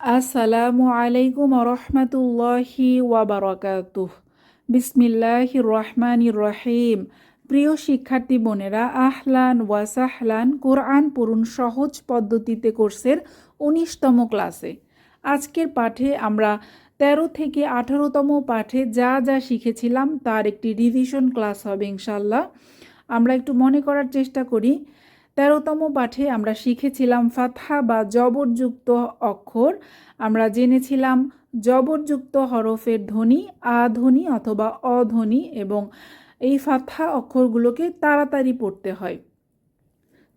আসসালামু আলাইকুম রহমতুল্লাহি ওয়াবারাকাতুহ। বিসমিল্লাহ রহমান রহিম প্রিয় শিক্ষার্থী বোনেরা, আহলান ওয়াসাহলান কোরআন পড়ুন সহজ পদ্ধতিতে কোর্সের উনিশতম ক্লাসে। আজকের পাঠে আমরা তেরো থেকে আঠারোতম পাঠে যা যা শিখেছিলাম তার একটি রিভিশন ক্লাস হবে ইনশাল্লাহ আমরা একটু মনে করার চেষ্টা করি তেরোতম পাঠে আমরা শিখেছিলাম ফাতহা বা জবরযুক্ত অক্ষর। আমরা জেনেছিলাম জবরযুক্ত হরফের ধ্বনি আধ্বনি অথবা অধ্বনি এবং এই ফাতহা অক্ষরগুলোকে তাড়াতাড়ি পড়তে হয়।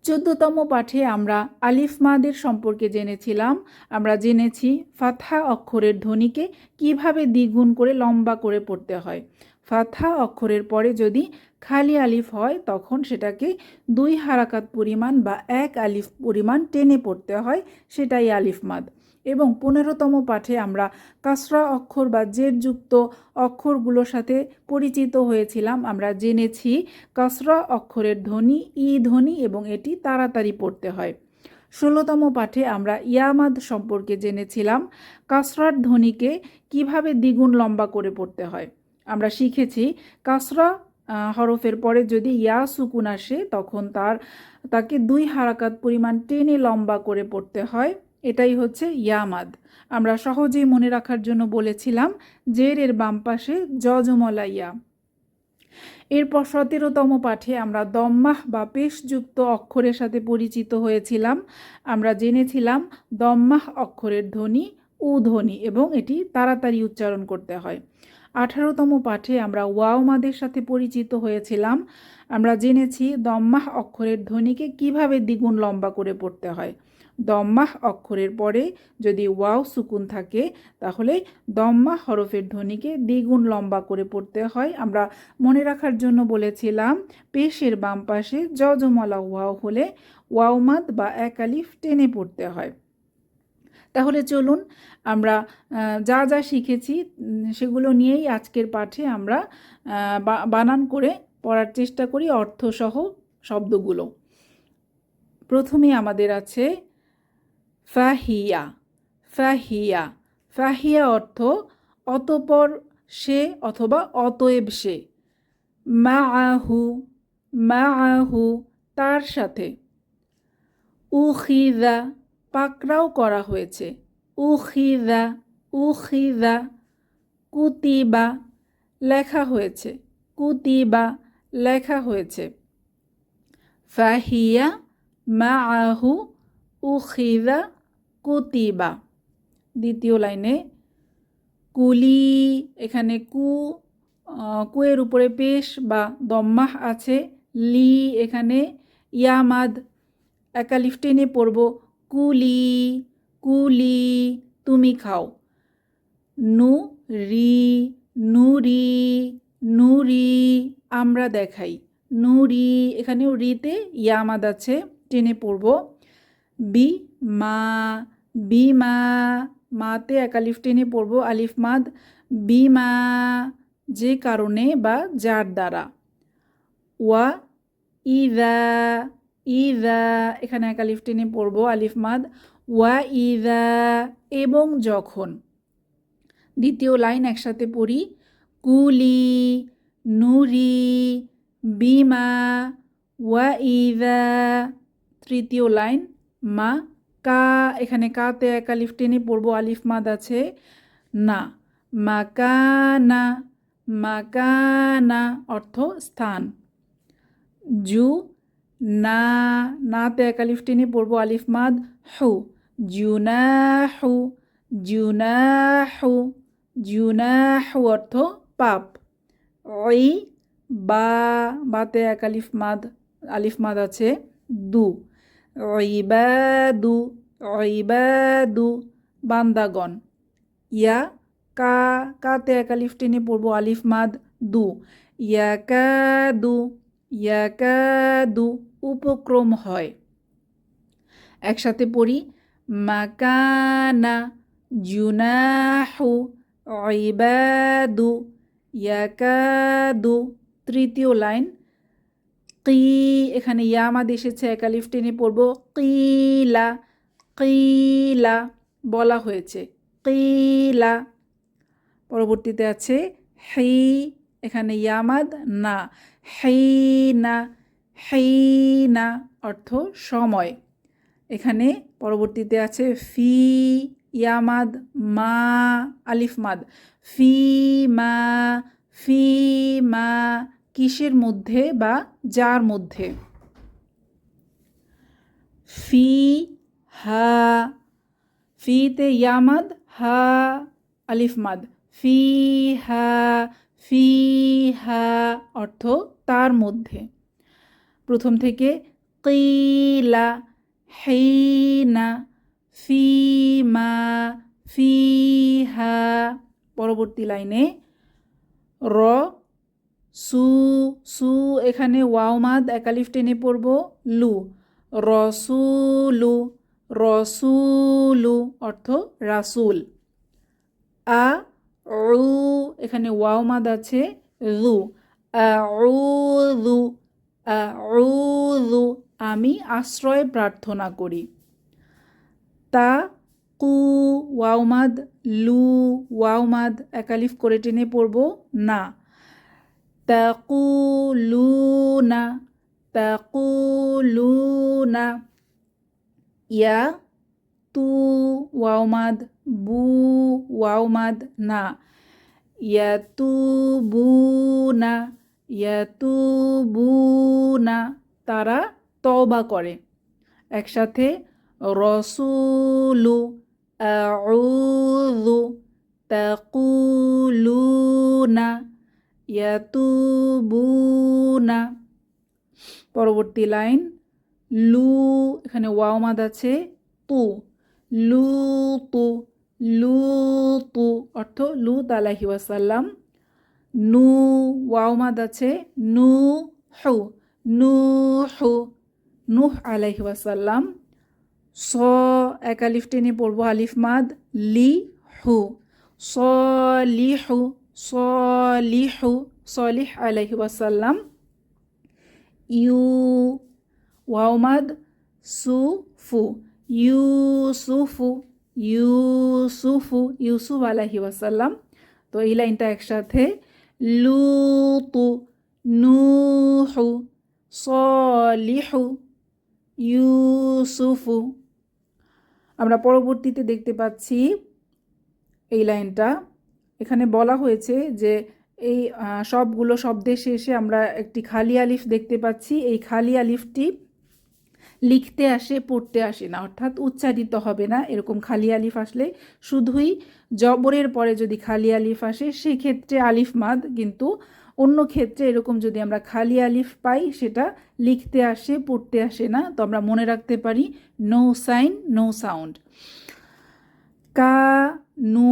চোদ্দতম পাঠে আমরা আলিফ মাদের সম্পর্কে জেনেছিলাম। আমরা জেনেছি ফাতহা অক্ষরের ধ্বনিকে কীভাবে দ্বিগুণ করে লম্বা করে পড়তে হয়। ফাতহা অক্ষরের পরে যদি খালি আলিফ হয়, তখন সেটাকে দুই হারাকাত পরিমাণ বা এক আলিফ পরিমাণ টেনে পড়তে হয়, সেটাই আলিফ মাদ। এবং পনেরোতম পাঠে আমরা কাসরা অক্ষর বা জেরযুক্ত অক্ষরগুলোর সাথে পরিচিত হয়েছিলাম। আমরা জেনেছি কাসরা অক্ষরের ধ্বনি, ই ধ্বনি এবং এটি তাড়াতাড়ি পড়তে হয়। ষোলোতম পাঠে আমরা ইয়ামাদ সম্পর্কে জেনেছিলাম, কাসরার ধ্বনিকে কীভাবে দ্বিগুণ লম্বা করে পড়তে হয়। আমরা শিখেছি কাসরা হরফের পরে যদি ইয়া সুকুন আসে, তখন তার, তাকে দুই হারাকাত পরিমাণ টেনে লম্বা করে পড়তে হয়। এটাই হচ্ছে ইয়ামাদ। আমরা সহজেই মনে রাখার জন্য বলেছিলাম, জের এর বাম পাশে জজমলা ইয়া। এরপর সতেরোতম পাঠে আমরা দম্মাহ বা পেশযুক্ত অক্ষরের সাথে পরিচিত হয়েছিলাম। আমরা জেনেছিলাম দম্মাহ অক্ষরের ধ্বনি, উ ধ্বনি এবং এটি তাড়াতাড়ি উচ্চারণ করতে হয়। আঠারোতম পাঠে আমরা ওয়াওমাদের সাথে পরিচিত হয়েছিলাম। আমরা জেনেছি দম্মাহ অক্ষরের ধ্বনিকে কীভাবে দ্বিগুণ লম্বা করে পড়তে হয়। দম্মাহ অক্ষরের পরে যদি ওয়াও সুকুন থাকে, তাহলে দম্মাহ হরফের ধ্বনিকে দ্বিগুণ লম্বা করে পড়তে হয়। আমরা মনে রাখার জন্য বলেছিলাম, পেশের বাম পাশে জজমলা ওয়াও হলে ওয়াওমাদ বা একালিফ টেনে পড়তে হয়। তাহলে চলুন আমরা যা যা শিখেছি সেগুলো নিয়েই আজকের পাঠে আমরা বানান করে পড়ার চেষ্টা করি অর্থসহ শব্দগুলো। প্রথমে আমাদের আছে ফাহিয়া ফাহিয়া ফাহিয়া অর্থ অতপর সে অথবা অতএব সে। মা আহু মা আহু তার সাথে। উখিদা পাকড়াও করা হয়েছে। উখিদা উখিদা কুতিবা লেখা হয়েছে। কুতিবা লেখা হয়েছে। ফাহিয়া মা আহু উখিদা কুতিবা। দ্বিতীয় লাইনে কুলি, এখানে কু কুয়ের উপরে পেশ বা দম্মাহ আছে। লি, এখানে ইয়ামাদ, একালিফ টেনে পড়ব। কুলি কুলি, তুমি খাও। নু রি নুরি নুরি আমরা দেখাই। নুরি এখানেও রিতে ইয়ামাদ আছে, টেনে পড়ব। বি, মা বি, মা, মাতে একালিফ টেনে পড়ব, আলিফ মাদ। বিমা যে কারণে বা যার দ্বারা। ওয়া ইদা ইদা, এখানে এক আলিফ টেনে পড়ব, আলিফ মাদ, ওয়া ইদা, এবং যখন। দ্বিতীয় লাইন একসাথে পড়ি, কুলি, নুরি, বিমা, ওয়া ইদা, তৃতীয় লাইন, মা, কা, এখানে কাতে এক আলিফ টেনে পড়ব, আলিফ মাদ আছে, না। মাকানা মাকানা অর্থ স্থান। জু না নাতে এক আলিফ টেনে পড়ব আলিফ মাদ, হু। জুনাহু জুনাহু জুনাহু অর্থ পাপ। ওই বা, বাতে এক আলিফ মাদ আলিফ মাদ আছে দু। ইবাদু ইবাদু বান্দাগণ। ইয়া, কা, কাতে এক আলিফ টেনে পড়ব আলিফ মাদ দু। ইয়া কা দু ইয়া কা দু উপক্রম হয়। একসাথে পড়ি, মাকানা জুনাহু ইবাদু ইয়াকাদু। তৃতীয় লাইন, কি এখানে ইয়ামাদ এসেছে একালিফ টেনে পড়ব, কিলা কিলা বলা হয়েছে, কিলা পরবর্তীতে আছে, হি এখানে ইয়ামাদ, না হেইনা হেইনা অর্থ সময়। এখানে পরবর্তীতে আছে ফি, ইয়ামাদ, মা, আলিফ মাদ। ফি, মা ফি, মা, কিসের মধ্যে বা যার মধ্যে? ফি, হা, ফিতে ইয়ামাদ, হা, আলিফ মাদ। ফি, হা ফি, হা অর্থ তার মধ্যে। প্রথম থেকে কিলা হেইনা ফিমা ফিহা। পরবর্তী লাইনে র, সু সু, এখানে ওয়াওমাদ একালিফ টেনে পড়ব, লু। রসুলু রসুলু অর্থ রাসুল। আ, উ, এখানে ওয়াওমাদ আছে, রু। আউযু আউযু আমি আশ্রয় প্রার্থনা করি। তা কু ওয়াওমাদ, লু ওয়াওমাদ একালিফ করে টেনে পড়ব, না। তা কু লু না ইয়া তু ওয়াওমাদ, বু ওয়াওমাদ, না। ইয়াতুবুনা ইয়াতুবুনা, তারা তওবা করে। একসাথে রসুলু আউযু তাকুলুনা ইয়াতুবুনা। পরবর্তী লাইন, লু, এখানে ওয়াওমাদ আছে, তু। লু তু লু তু অর্থ লু আলাহি ওয়াসাল্লাম। নু ওয়াওমাদ আছে, নু, হু নু, হু, নুহ আলাহি ওয়াসাল্লাম, স, এক আলিফ টেনে পড়ব আলিফ মাদ, লি, হু, সলিহু সলিহু, সলিহ আলাইহি ওয়াসাল্লাম, ইউ ওয়াওমাদ সুফু, ইউসুফু ইউসুফু, ইউসুফ আলাইহি ওয়াসাল্লাম, তো এই লাইনটা একসাথে লুতু নুহু সলিহু ইউসুফু আমরা পরবর্তীতে দেখতে পাচ্ছি এই লাইনটা। এখানে বলা হয়েছে যে এই সবগুলো শব্দের শেষে আমরা একটি খালি আলিফ দেখতে পাচ্ছি। এই খালি আলিফটি লিখতে আসে, পড়তে আসে না। অর্থাৎ উচ্চারিত হবে না, এরকম খালি আলিফ আসলে। শুধুই জবরের পরে যদি খালি আলিফ আসে, সেক্ষেত্রে আলিফ মাদ, কিন্তু অন্য ক্ষেত্রে এরকম যদি আমরা খালি আলিফ পাই, সেটা লিখতে আসে, পড়তে আসে না। তো আমরা মনে রাখতে পারি, নো সাইন, নো সাউন্ড। কা, নু,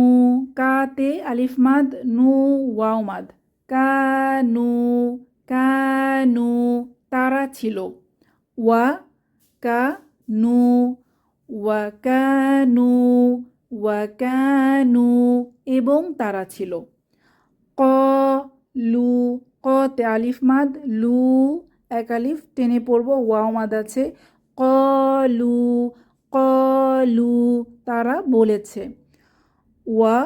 কাতে আলিফ মাদ, নু, ওয়াও মাদ। কা, নু কা, নু, তারা ছিল। ওয়া কানু ওয়া কানু এবং তারা ছিল। ক, লু কতে আলিফ মাদ, লু, এক আলিফ, টেনে পড়ব, ওয়াও মাদ আছে। কলু কলু তারা বলেছে। ওয়া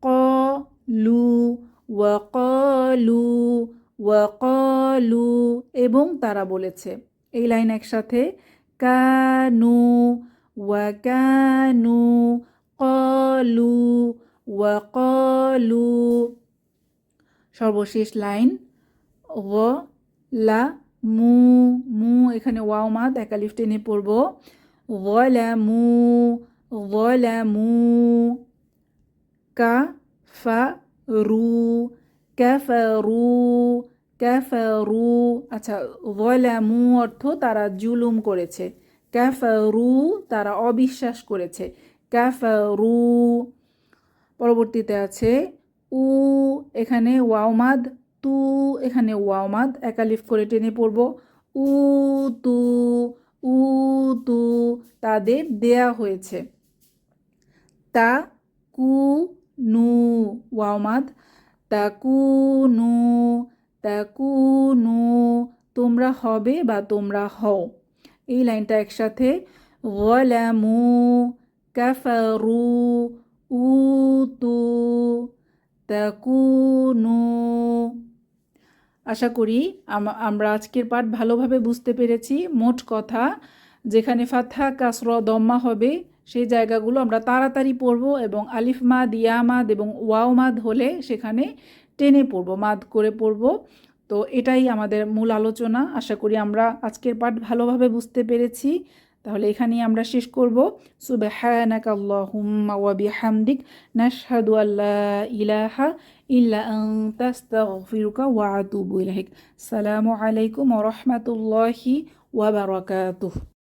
কলু ওয়া কলু ওয়া কলু এবং তারা বলেছে। এই লাইন একসাথে কানু ওয়া কানু কলু ওয়া কলু সর্বশেষ লাইন ও লা, মু মু, এখানে ওয়াও মাদ একালিফ টেনে পড়ব। ওয়ালামু ওয়ালামু। কাফারু কাফারু কাফারু আচ্ছা ওয়ালামু অর্থ তারা জুলুম করেছে। কাফারু তারা অবিশ্বাস করেছে। কাফারু, পরবর্তীতে আছে উ, এখানে ওয়াওমাদ তু, এখানে ওয়াওমাদ একালিফ করে টেনে পড়ব। উ, তু উ, তু তাদের দেয়া হয়েছে। তা, কু, নু ওয়াওমাদ তা, কু, নু কু নু তোমরা হবে বা তোমরা হও। এই লাইনটা একসাথে, ওয়ালামু, কাফারু, উতু, তাকুনু। আশা করি আম- আমরা আজকের পাঠ ভালোভাবে বুঝতে পেরেছি। মোট কথা, যেখানে ফাথা কাসর, দম্মা হবে, সেই জায়গাগুলো আমরা তাড়াতাড়ি পড়ব এবং আলিফ মাদ ইয়া মাদ এবং ওয়াও, মাদ হলে সেখানে টেনে পড়ব, মাদ করে পড়ব। তো এটাই আমাদের মূল আলোচনা। আশা করি আমরা আজকের পাঠ ভালোভাবে বুঝতে পেরেছি। তাহলে এখানেই আমরা শেষ করব। ওয়া নাশহাদু আল্লা ইলাহা ওয়া সালামু আলাইকুম ওয়া রাহমাতুল্লাহি ওয়া বারাকাতুহু।